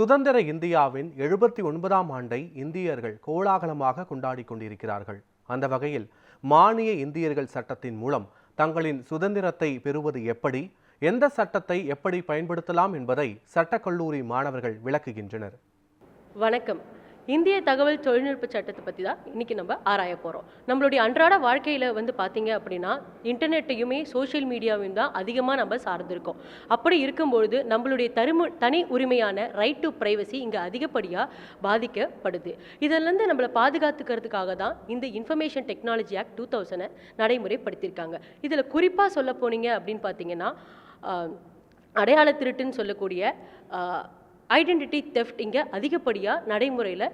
சுதந்திர இந்தியாவின் எழுபத்தி ஒன்பதாம் ஆண்டை இந்தியர்கள் கோலாகலமாக கொண்டாடி கொண்டிருக்கிறார்கள். அந்த வகையில் மானிய இந்தியர்கள் சட்டத்தின் மூலம் தங்களின் சுதந்திரத்தை பெறுவது எப்படி எந்த சட்டத்தை எப்படி பயன்படுத்தலாம் என்பதை சட்டக்கல்லூரி மாணவர்கள் விளக்குகின்றனர். வணக்கம். இந்திய தகவல் தொழில்நுட்ப சட்டத்தை பற்றி தான் இன்றைக்கி நம்ம ஆராய போகிறோம் நம்மளுடைய அன்றாட வாழ்க்கையில் வந்து பார்த்தீங்க அப்படின்னா இன்டர்நெட்டையுமே சோஷியல் மீடியாவையும் தான் அதிகமாக நம்ம சார்ந்திருக்கோம். அப்படி இருக்கும்பொழுது நம்மளுடைய தருமு தனி உரிமையான ரைட் டு ப்ரைவசி இங்கே அதிகப்படியாக பாதிக்கப்படுது. இதிலேருந்து நம்மளை பாதுகாத்துக்கிறதுக்காக தான் இந்த இன்ஃபர்மேஷன் டெக்னாலஜி ஆக்ட் டூ தௌசண்டை நடைமுறைப்படுத்தியிருக்காங்க. இதில் குறிப்பாக சொல்ல போனீங்க அப்படின்னு பார்த்தீங்கன்னா அடையாள திருட்டுன்னு சொல்லக்கூடிய ஐடென்டிட்டி தெஃப்ட் இங்கே அதிகப்படியாக நடைமுறையில்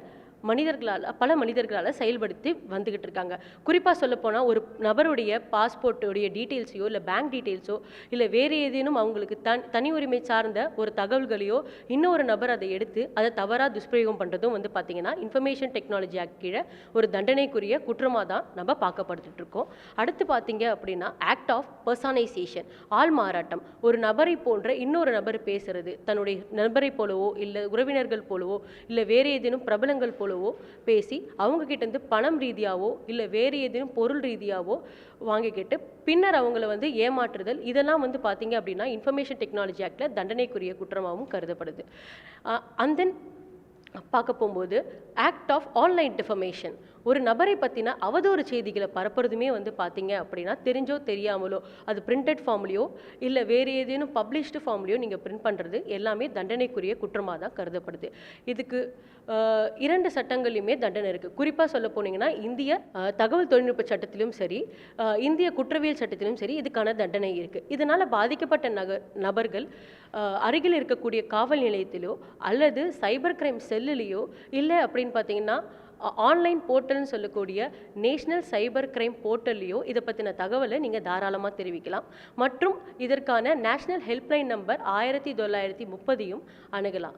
மனிதர்களால் பல மனிதர்களால் செயல்படுத்தி வந்துக்கிட்டு இருக்காங்க. குறிப்பாக சொல்லப்போனால் ஒரு நபருடைய பாஸ்போர்ட்டுடைய டீட்டெயில்ஸையோ இல்லை பேங்க் டீட்டெயில்ஸோ இல்லை வேறு ஏதேனும் அவங்களுக்கு தன் தனி உரிமை சார்ந்த ஒரு தகவல்களையோ இன்னொரு நபர் அதை எடுத்து அதை தவறாக துஷ்பிரயோகம் பண்ணுறதும் வந்து பார்த்திங்கன்னா இன்ஃபர்மேஷன் டெக்னாலஜி ஆக்ட் கீழே ஒரு தண்டனைக்குரிய குற்றமாக தான் நம்ம பார்க்கப்பட்டுட்டு இருக்கோம். அடுத்து பார்த்தீங்க அப்படின்னா ஆக்ட் ஆஃப் பர்சனைசேஷன் ஆள் மாறாட்டம். ஒரு நபரை போன்ற இன்னொரு நபர் பேசுறது தன்னுடைய நபரை போலவோ இல்லை உறவினர்கள் போலவோ இல்லை வேறு ஏதேனும் பிரபலங்கள் போலவோ பேசி அவங்க கிட்ட இருந்து பணம் ரீதியாவோ இல்லை வேறு ஏதேனும் பொருள் ரீதியாவோ வாங்கிக்கிட்டு பின்னர் அவங்கள வந்து ஏமாற்றுதல் இதெல்லாம் வந்து பார்த்தீங்க அப்படின்னா இன்ஃபர்மேஷன் டெக்னாலஜி ஆக்டில் தண்டனைக்குரிய குற்றமாகவும் கருதப்படுது. அண்ட் தென் பார்க்க போகும்போது ஆக்ட் ஆஃப் ஆன்லைன் டிஃபமேஷன் ஒரு நபரை பற்றின அவதூறு செய்திகளை பரப்புறதுமே வந்து பார்த்தீங்க அப்படின்னா தெரிஞ்சோ தெரியாமலோ அது பிரிண்டட் ஃபார்ம்லேயோ இல்லை வேறு ஏதேனும் பப்ளிஷ்டு ஃபார்ம்லேயோ நீங்கள் பிரிண்ட் பண்ணுறது எல்லாமே தண்டனைக்குரிய குற்றமாக தான் கருதப்படுது. இதுக்கு இரண்டு சட்டங்கள்லையுமே தண்டனை இருக்குது குறிப்பாக சொல்ல போனீங்கன்னா இந்திய தகவல் தொழில்நுட்ப சட்டத்திலும் சரி இந்திய குற்றவியல் சட்டத்திலும் சரி இதுக்கான தண்டனை இருக்குது இதனால் பாதிக்கப்பட்ட நக நபர்கள் அருகில் இருக்கக்கூடிய காவல் நிலையத்திலோ அல்லது சைபர் கிரைம் செல்லுலேயோ இல்லை அப்படின்னு பார்த்தீங்கன்னா ஆன்லைன் போர்ட்டல்னு சொல்லக்கூடிய நேஷ்னல் சைபர் கிரைம் போர்ட்டல்லையோ இதை பற்றின தகவலை நீங்கள் தாராளமாக தெரிவிக்கலாம். மற்றும் இதற்கான நேஷ்னல் ஹெல்ப்லைன் நம்பர் ஆயிரத்தி தொள்ளாயிரத்தி முப்பதையும் அணுகலாம்.